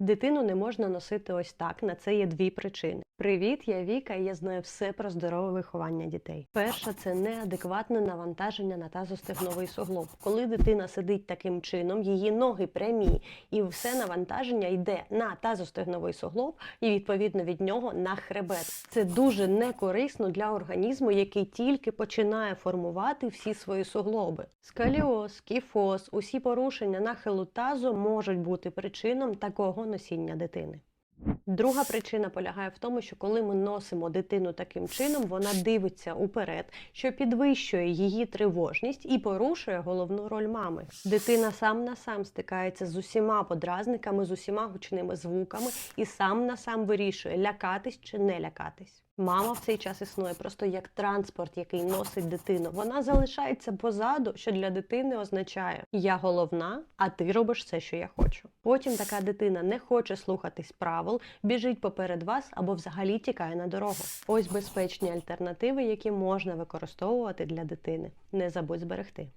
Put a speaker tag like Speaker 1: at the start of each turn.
Speaker 1: Дитину не можна носити ось так. На це є дві причини. Привіт, я Віка, і я знаю все про здорове виховання дітей. Перша це неадекватне навантаження на тазостегновий суглоб. Коли дитина сидить таким чином, її ноги прямі, і все навантаження йде на тазостегновий суглоб, і відповідно від нього на хребет. Це дуже некорисно для організму, який тільки починає формувати всі свої суглоби. Скаліоз, кіфоз, усі порушення нахилу тазу можуть бути причином такого носіння дитини. Друга причина полягає в тому, що коли ми носимо дитину таким чином, вона дивиться уперед, що підвищує її тривожність і порушує головну роль мами. Дитина сам на сам стикається з усіма подразниками, з усіма гучними звуками і сам на сам вирішує, лякатись чи не лякатись. Мама в цей час існує просто як транспорт, який носить дитину. Вона залишається позаду, що для дитини означає я головна, а ти робиш все, що я хочу. Потім така дитина не хоче слухатись правил, біжить поперед вас або взагалі тікає на дорогу. Ось безпечні альтернативи, які можна використовувати для дитини. Не забудь зберегти.